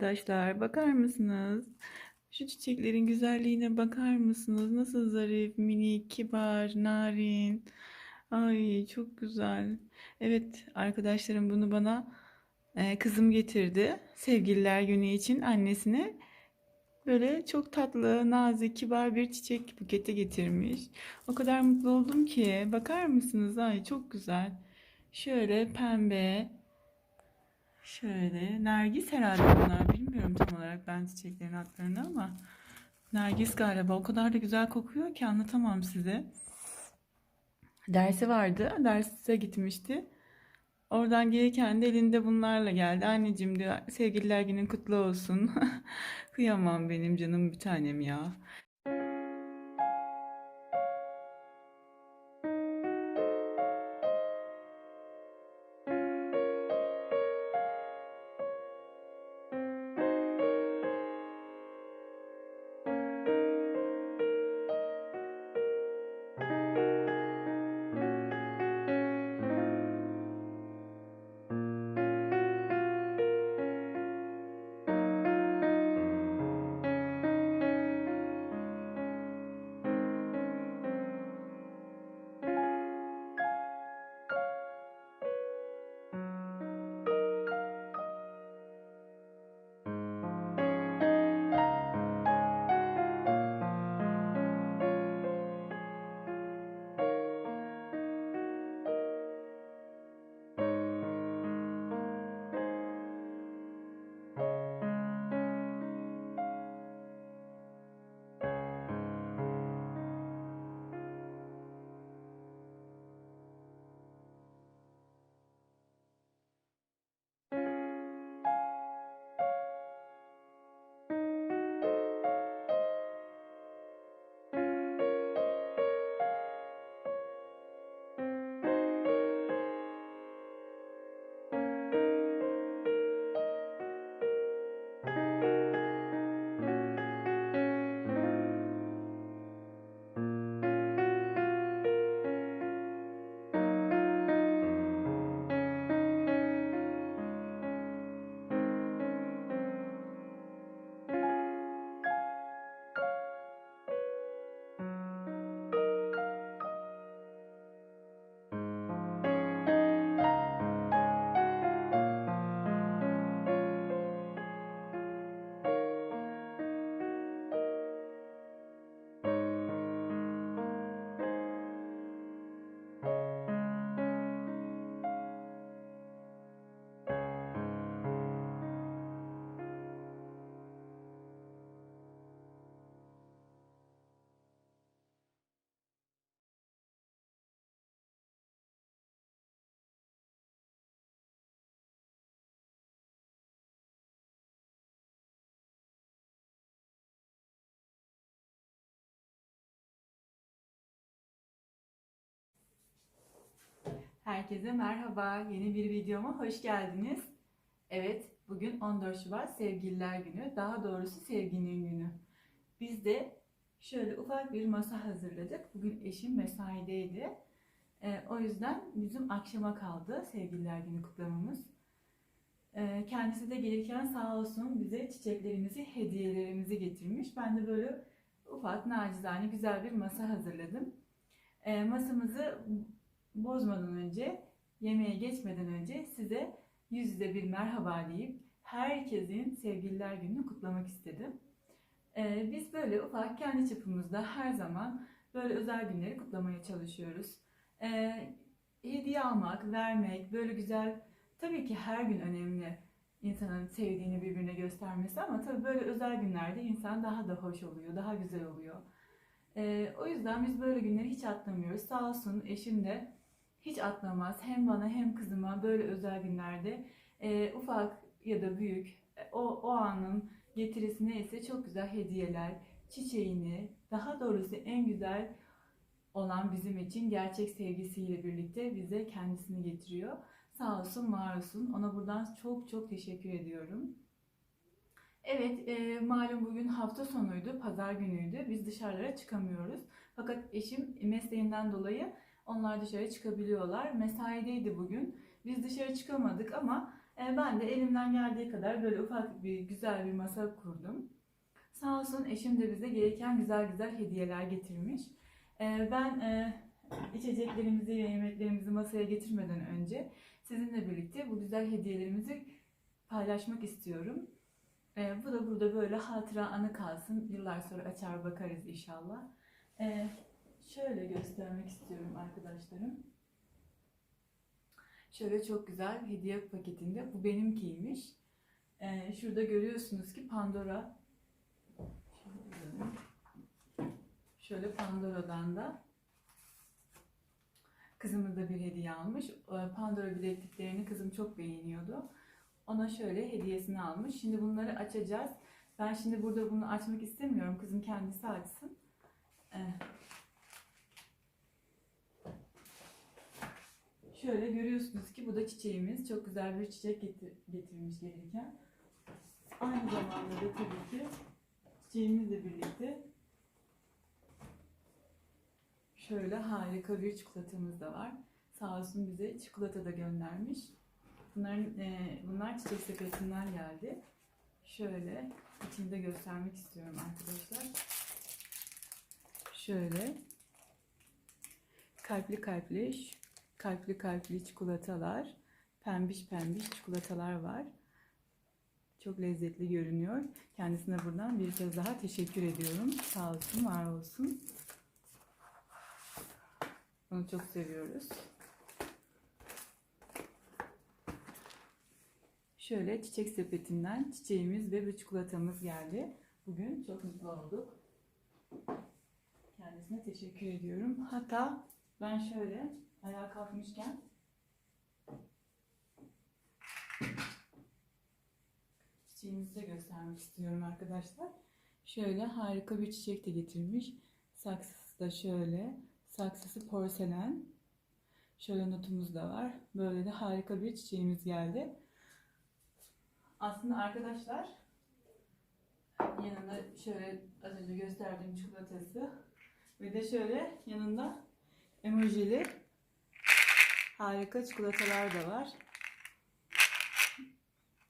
Arkadaşlar bakar mısınız? Şu çiçeklerin güzelliğine bakar mısınız? Nasıl zarif, minik, kibar, narin. Ay çok güzel. Evet arkadaşlarım bunu bana e, kızım getirdi. Sevgililer günü için annesine böyle çok tatlı, nazik, kibar bir çiçek buketi getirmiş. O kadar mutlu oldum ki. Bakar mısınız? Ay çok güzel. Şöyle pembe. Şöyle Nergis herhalde bunlar bilmiyorum tam olarak ben çiçeklerin adlarını ama Nergis galiba o kadar da güzel kokuyor ki anlatamam size. Dersi vardı derse gitmişti. Oradan gelirken de elinde bunlarla geldi. Anneciğim diyor sevgililer günün kutlu olsun. Kıyamam benim canım bir tanem ya. Herkese merhaba. Yeni bir videoma hoş geldiniz. Evet, bugün 14 Şubat Sevgililer Günü. Daha doğrusu sevginin günü. Biz de şöyle ufak bir masa hazırladık. Bugün eşim mesaideydi. Ee, o yüzden bizim akşama kaldı Sevgililer Günü kutlamamız. Ee, kendisi de gelirken sağ olsun bize çiçeklerimizi, hediyelerimizi getirmiş. Ben de böyle ufak, nacizane güzel bir masa hazırladım. Ee, masamızı bozmadan önce, yemeğe geçmeden önce size yüz yüze bir merhaba deyip herkesin sevgililer gününü kutlamak istedim. Ee, biz böyle ufak kendi çapımızda her zaman böyle özel günleri kutlamaya çalışıyoruz. Ee, hediye almak, vermek, böyle güzel, tabii ki her gün önemli insanın sevdiğini birbirine göstermesi ama tabii böyle özel günlerde insan daha da hoş oluyor, daha güzel oluyor. Ee, o yüzden biz böyle günleri hiç atlamıyoruz. Sağ olsun eşim de hiç atlamaz. Hem bana hem kızıma böyle özel günlerde e, ufak ya da büyük e, o, o anın getirisi neyse çok güzel hediyeler, çiçeğini, daha doğrusu en güzel olan bizim için gerçek sevgisiyle birlikte bize kendisini getiriyor. Sağ olsun, var olsun. Ona buradan çok çok teşekkür ediyorum. Evet, e, malum bugün hafta sonuydu, pazar günüydü. Biz dışarılara çıkamıyoruz. Fakat eşim mesleğinden dolayı onlar dışarı çıkabiliyorlar. Mesaideydi bugün. Biz dışarı çıkamadık ama E, ben de elimden geldiği kadar böyle ufak bir güzel bir masa kurdum. Sağ olsun eşim de bize gereken güzel güzel hediyeler getirmiş. E, ben e, içeceklerimizi ve yemeklerimizi masaya getirmeden önce sizinle birlikte bu güzel hediyelerimizi paylaşmak istiyorum. Bu da burada böyle hatıra anı kalsın. Yıllar sonra açar bakarız inşallah. Şöyle göstermek istiyorum arkadaşlarım. Şöyle çok güzel hediye paketinde. Bu benimkiymiş. E, şurada görüyorsunuz ki Pandora. Şöyle, Pandora'dan da kızımız da bir hediye almış. E, Pandora bilekliklerini kızım çok beğeniyordu. Ona şöyle hediyesini almış. Şimdi bunları açacağız. Ben şimdi burada bunu açmak istemiyorum. Kızım kendisi açsın. Ee, şöyle görüyorsunuz ki bu da çiçeğimiz. Çok güzel bir çiçek getir- getirmiş gelirken. Aynı zamanda da tabii ki çiçeğimizle birlikte şöyle harika bir çikolatamız da var. Sağ olsun bize çikolata da göndermiş. Bunların, e, bunlar çiçek sepetinden geldi. Şöyle içinde göstermek istiyorum arkadaşlar. Şöyle kalpli kalpli kalpli kalpli çikolatalar, pembiş pembiş çikolatalar var. Çok lezzetli görünüyor. Kendisine buradan bir kez daha teşekkür ediyorum. Sağ olsun, var olsun. Onu çok seviyoruz. Şöyle çiçek sepetinden çiçeğimiz ve bir çikolatamız geldi. Bugün çok mutlu olduk. Kendisine teşekkür ediyorum. Hatta ben şöyle ayağa kalkmışken çiçeğimizi de göstermek istiyorum arkadaşlar. Şöyle harika bir çiçek de getirmiş. Saksısı da şöyle. Saksısı porselen. Şöyle notumuz da var. Böyle de harika bir çiçeğimiz geldi. Aslında arkadaşlar yanında şöyle az önce gösterdiğim çikolatası ve de şöyle yanında emojili harika çikolatalar da var.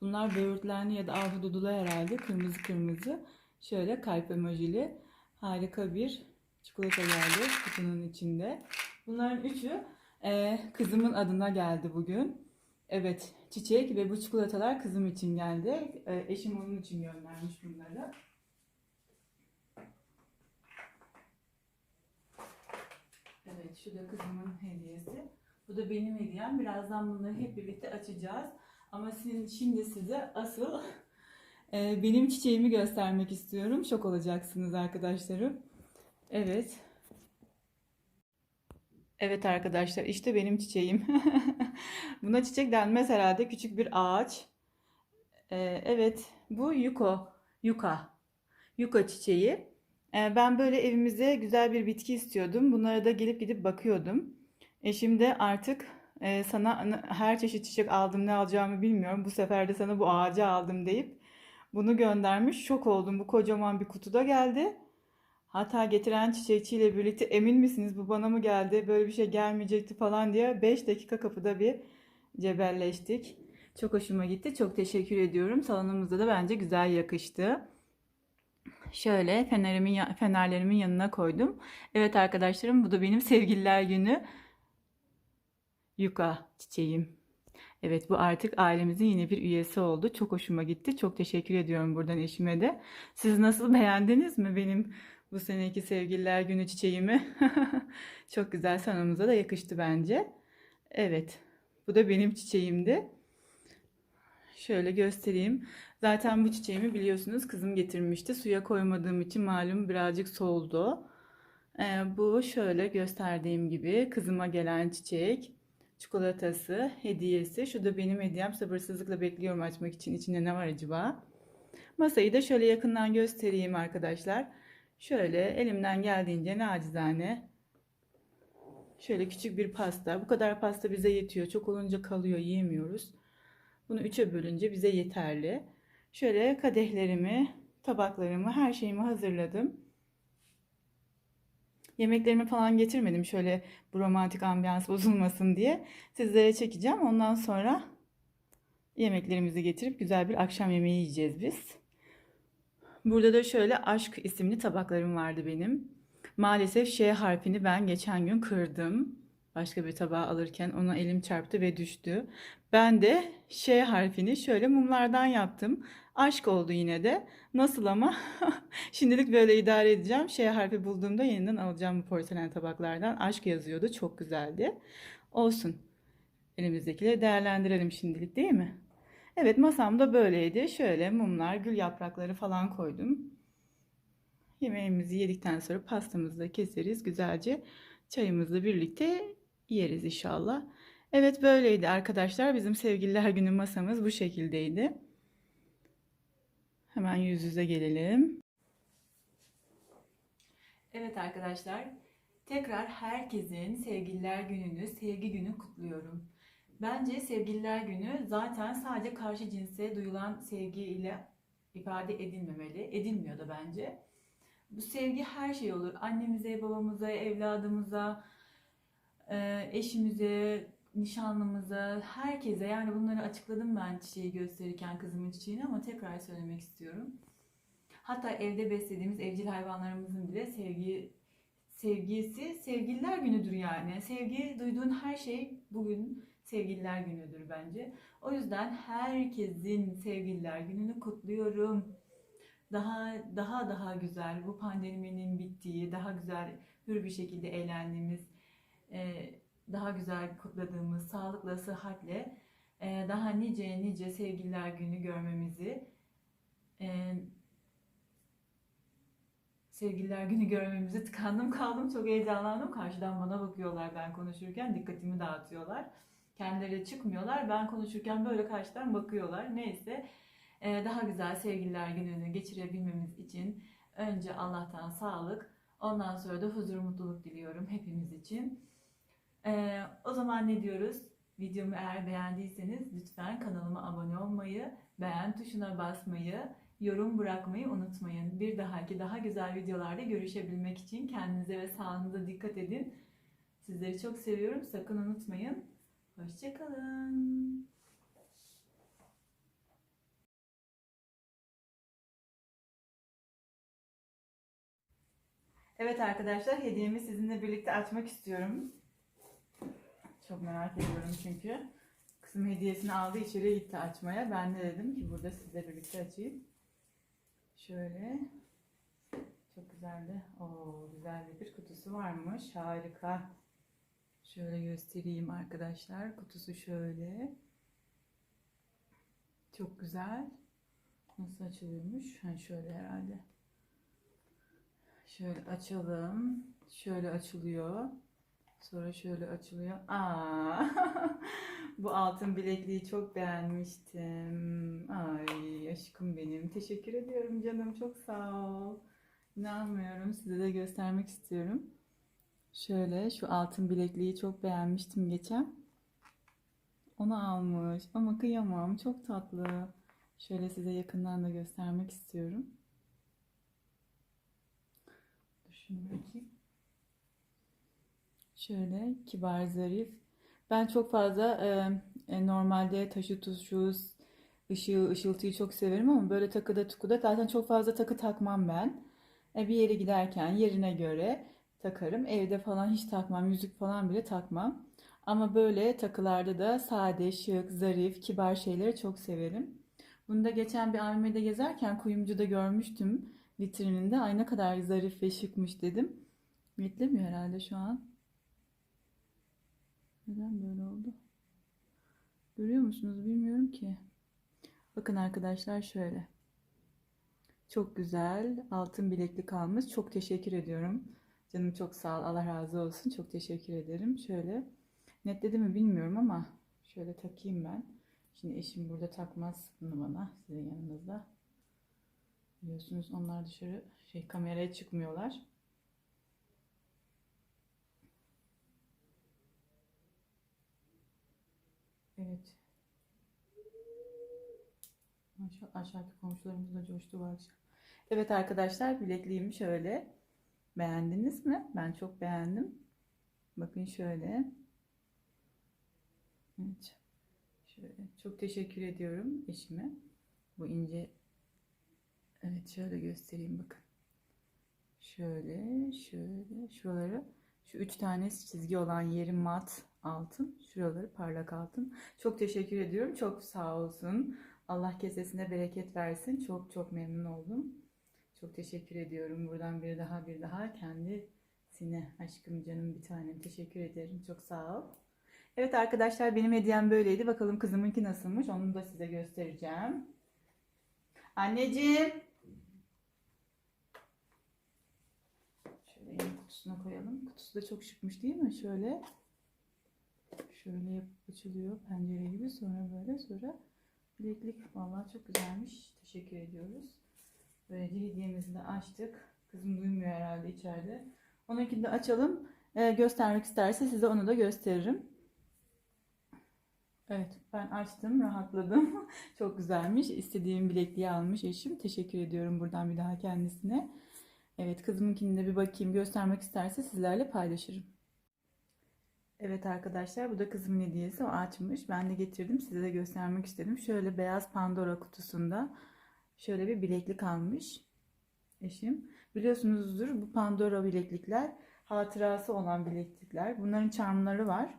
Bunlar böğürtlenli ya da ahududulu herhalde. Kırmızı kırmızı. Şöyle kalp emojili harika bir çikolata geldi kutunun içinde. Bunların üçü eee, kızımın adına geldi bugün. Evet, çiçek ve bu çikolatalar kızım için geldi. Ee, eşim onun için göndermiş bunları. Evet, şu da kızımın hediyesi. Bu da benim hediyem. Birazdan bunları hep birlikte açacağız. Ama sizin, şimdi size asıl e, benim çiçeğimi göstermek istiyorum. Şok olacaksınız arkadaşlarım. Evet. Evet arkadaşlar işte benim çiçeğim. Buna çiçek denmez herhalde. Küçük bir ağaç. Ee, evet bu yuko. Yuka. Yuka çiçeği. Ee, ben böyle evimize güzel bir bitki istiyordum. Bunlara da gelip gidip bakıyordum. Eşim de artık e, sana ana- her çeşit çiçek aldım ne alacağımı bilmiyorum. Bu sefer de sana bu ağacı aldım deyip bunu göndermiş. Şok oldum. Bu kocaman bir kutuda geldi. Hatta getiren çiçekçiyle birlikte emin misiniz bu bana mı geldi böyle bir şey gelmeyecekti falan diye 5 dakika kapıda bir cebelleştik. Çok hoşuma gitti. Çok teşekkür ediyorum. Salonumuzda da bence güzel yakıştı. Şöyle fenerimin fenerlerimin yanına koydum. Evet arkadaşlarım bu da benim sevgililer günü yuka çiçeğim. Evet bu artık ailemizin yeni bir üyesi oldu. Çok hoşuma gitti. Çok teşekkür ediyorum buradan eşime de. Siz nasıl beğendiniz mi benim bu seneki sevgililer günü çiçeğimi? Çok güzel sanımıza da yakıştı bence. Evet bu da benim çiçeğimdi. Şöyle göstereyim. Zaten bu çiçeğimi biliyorsunuz kızım getirmişti. Suya koymadığım için malum birazcık soldu. Ee, bu şöyle gösterdiğim gibi kızıma gelen çiçek. Çikolatası, hediyesi. Şu da benim hediyem. Sabırsızlıkla bekliyorum açmak için. İçinde ne var acaba? Masayı da şöyle yakından göstereyim arkadaşlar. Şöyle elimden geldiğince nacizane şöyle küçük bir pasta. Bu kadar pasta bize yetiyor. Çok olunca kalıyor, yiyemiyoruz. Bunu üçe bölünce bize yeterli. Şöyle kadehlerimi, tabaklarımı, her şeyimi hazırladım. Yemeklerimi falan getirmedim şöyle bu romantik ambiyans bozulmasın diye. Sizlere çekeceğim. Ondan sonra Yemeklerimizi getirip güzel bir akşam yemeği yiyeceğiz biz. Burada da şöyle aşk isimli tabaklarım vardı benim. Maalesef Ş harfini ben geçen gün kırdım. Başka bir tabağı alırken ona elim çarptı ve düştü. Ben de Ş harfini şöyle mumlardan yaptım. Aşk oldu yine de. Nasıl ama? Şimdilik böyle idare edeceğim. Ş harfi bulduğumda yeniden alacağım bu porselen tabaklardan. Aşk yazıyordu. Çok güzeldi. Olsun. Elimizdekileri değerlendirelim şimdilik değil mi? Evet masam da böyleydi. Şöyle mumlar, gül yaprakları falan koydum. Yemeğimizi yedikten sonra pastamızı da keseriz. Güzelce çayımızla birlikte yeriz inşallah. Evet böyleydi arkadaşlar. Bizim sevgililer günü masamız bu şekildeydi. Hemen yüz yüze gelelim. Evet arkadaşlar. Tekrar herkesin sevgililer gününü, sevgi günü kutluyorum. Bence sevgililer günü zaten sadece karşı cinse duyulan sevgi ile ifade edilmemeli. Edilmiyor da bence. Bu sevgi her şey olur. Annemize, babamıza, evladımıza, e, eşimize, nişanlımıza, herkese. Yani bunları açıkladım ben çiçeği gösterirken kızımın çiçeğini ama tekrar söylemek istiyorum. Hatta evde beslediğimiz evcil hayvanlarımızın bile sevgi sevgisi sevgililer günüdür yani. Sevgi duyduğun her şey bugün sevgililer günüdür bence. O yüzden herkesin sevgililer gününü kutluyorum. Daha daha daha güzel bu pandeminin bittiği, daha güzel hür bir şekilde eğlendiğimiz, e, daha güzel kutladığımız, sağlıkla, sıhhatle e, daha nice nice sevgililer günü görmemizi e, sevgililer günü görmemizi tıkandım kaldım çok heyecanlandım. Karşıdan bana bakıyorlar ben konuşurken dikkatimi dağıtıyorlar. Kendileri çıkmıyorlar ben konuşurken böyle karşıdan bakıyorlar. Neyse e, daha güzel sevgililer gününü geçirebilmemiz için önce Allah'tan sağlık ondan sonra da huzur mutluluk diliyorum hepimiz için e, o zaman ne diyoruz videomu eğer beğendiyseniz lütfen kanalıma abone olmayı beğen tuşuna basmayı yorum bırakmayı unutmayın. Bir dahaki daha güzel videolarda görüşebilmek için kendinize ve sağlığınıza dikkat edin. Sizleri çok seviyorum. Sakın unutmayın. Hoşçakalın. Evet arkadaşlar hediyemi sizinle birlikte açmak istiyorum. Çok merak ediyorum çünkü. Kızım hediyesini aldı içeri gitti açmaya. Ben de dedim ki burada sizle birlikte açayım. Şöyle. Çok güzeldi. Oo, güzel bir kutusu varmış. Harika. Şöyle göstereyim arkadaşlar. Kutusu şöyle. Çok güzel. Nasıl açılıyormuş? Ha, şöyle herhalde. Şöyle açalım. Şöyle açılıyor. Sonra şöyle açılıyor. Aa! Bu altın bilekliği çok beğenmiştim. Ay aşkım benim. Teşekkür ediyorum canım. Çok sağ ol. İnanmıyorum. Size de göstermek istiyorum. Şöyle şu altın bilekliği çok beğenmiştim geçen. Onu almış. Ama kıyamam. Çok tatlı. Şöyle size yakından da göstermek istiyorum. Şunu bakayım. Şöyle kibar zarif. Ben çok fazla e, normalde taşı tuşu, ışığı, ışıltıyı çok severim ama böyle takıda tukuda zaten çok fazla takı takmam ben. E, bir yere giderken yerine göre takarım. Evde falan hiç takmam. Yüzük falan bile takmam. Ama böyle takılarda da sade, şık, zarif, kibar şeyleri çok severim. Bunu da geçen bir AVM'de gezerken kuyumcuda görmüştüm vitrininde. Ay ne kadar zarif ve şıkmış dedim. Netlemiyor herhalde şu an. Neden böyle oldu? Görüyor musunuz bilmiyorum ki. Bakın arkadaşlar şöyle. Çok güzel altın bileklik almış. Çok teşekkür ediyorum. Canım çok sağ ol. Allah razı olsun. Çok teşekkür ederim. Şöyle netledi mi bilmiyorum ama şöyle takayım ben. Şimdi eşim burada takmaz bunu bana sizin yanınızda. Biliyorsunuz onlar dışarı şey kameraya çıkmıyorlar. Evet. Maşallah aşağıdaki komşularımız da coştu bu akşam. Evet arkadaşlar bilekliğimi şöyle. Beğendiniz mi? Ben çok beğendim. Bakın şöyle. Evet. Şöyle çok teşekkür ediyorum eşime. Bu ince Evet şöyle göstereyim bakın. Şöyle şöyle şuraları şu üç tane çizgi olan yeri mat altın. Şuraları parlak altın. Çok teşekkür ediyorum. Çok sağ olsun. Allah kesesine bereket versin. Çok çok memnun oldum. Çok teşekkür ediyorum. Buradan bir daha bir daha kendisine aşkım canım bir tanem teşekkür ederim. Çok sağ ol. Evet arkadaşlar benim hediyem böyleydi. Bakalım kızımınki nasılmış. Onu da size göstereceğim. Anneciğim. Şöyle kutusuna koyalım. Kutusu da çok şıkmış değil mi? Şöyle. Şöyle yapıp açılıyor pencere gibi. Sonra böyle sonra bileklik. Vallahi çok güzelmiş. Teşekkür ediyoruz. Böylece hediyemizi de açtık. Kızım duymuyor herhalde içeride. Onunkini de açalım. Ee, göstermek isterse size onu da gösteririm. Evet ben açtım rahatladım. Çok güzelmiş. İstediğim bilekliği almış eşim. Teşekkür ediyorum buradan bir daha kendisine. Evet kızımınkini de bir bakayım göstermek isterse sizlerle paylaşırım. Evet arkadaşlar bu da kızımın hediyesi. O açmış. Ben de getirdim. Size de göstermek istedim. Şöyle beyaz Pandora kutusunda şöyle bir bileklik almış eşim. Biliyorsunuzdur bu Pandora bileklikler hatırası olan bileklikler. Bunların charmları var.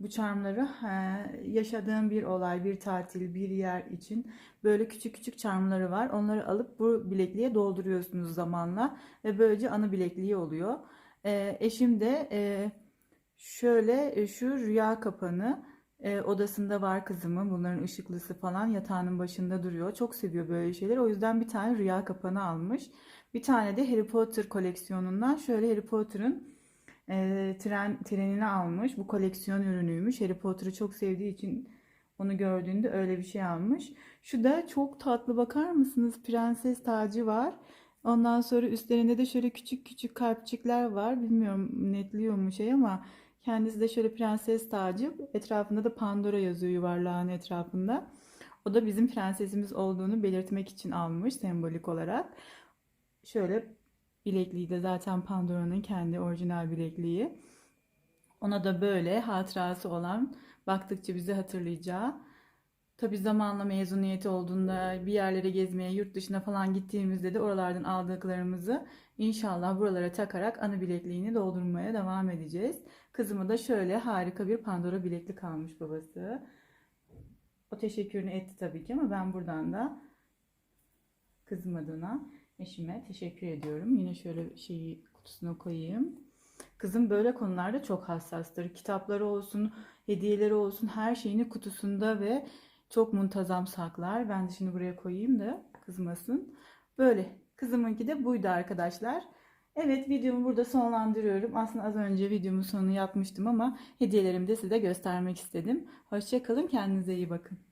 Bu charmları e, yaşadığım bir olay, bir tatil, bir yer için böyle küçük küçük charmları var. Onları alıp bu bilekliğe dolduruyorsunuz zamanla ve böylece anı bilekliği oluyor. E, eşim de e, şöyle şu rüya kapanı odasında var kızımın. Bunların ışıklısı falan yatağının başında duruyor. Çok seviyor böyle şeyleri. O yüzden bir tane rüya kapanı almış. Bir tane de Harry Potter koleksiyonundan şöyle Harry Potter'ın e, tren trenini almış. Bu koleksiyon ürünüymüş. Harry Potter'ı çok sevdiği için onu gördüğünde öyle bir şey almış. Şu da çok tatlı bakar mısınız? Prenses tacı var. Ondan sonra üstlerinde de şöyle küçük küçük kalpçikler var. Bilmiyorum netliyor mu şey ama kendisi de şöyle prenses tacı. Etrafında da Pandora yazıyor yuvarlağın etrafında. O da bizim prensesimiz olduğunu belirtmek için almış sembolik olarak. Şöyle bilekliği de zaten Pandora'nın kendi orijinal bilekliği. Ona da böyle hatırası olan baktıkça bizi hatırlayacağı. Tabi zamanla mezuniyeti olduğunda bir yerlere gezmeye, yurt dışına falan gittiğimizde de oralardan aldıklarımızı inşallah buralara takarak anı bilekliğini doldurmaya devam edeceğiz. Kızıma da şöyle harika bir Pandora bileklik almış babası. O teşekkürünü etti tabii ki ama ben buradan da kızım adına eşime teşekkür ediyorum. Yine şöyle şeyi kutusuna koyayım. Kızım böyle konularda çok hassastır. Kitapları olsun, hediyeleri olsun her şeyini kutusunda ve çok muntazam saklar. Ben de şimdi buraya koyayım da kızmasın. Böyle. Kızımınki de buydu arkadaşlar. Evet videomu burada sonlandırıyorum. Aslında az önce videomun sonunu yapmıştım ama hediyelerimi de size göstermek istedim. Hoşçakalın. Kendinize iyi bakın.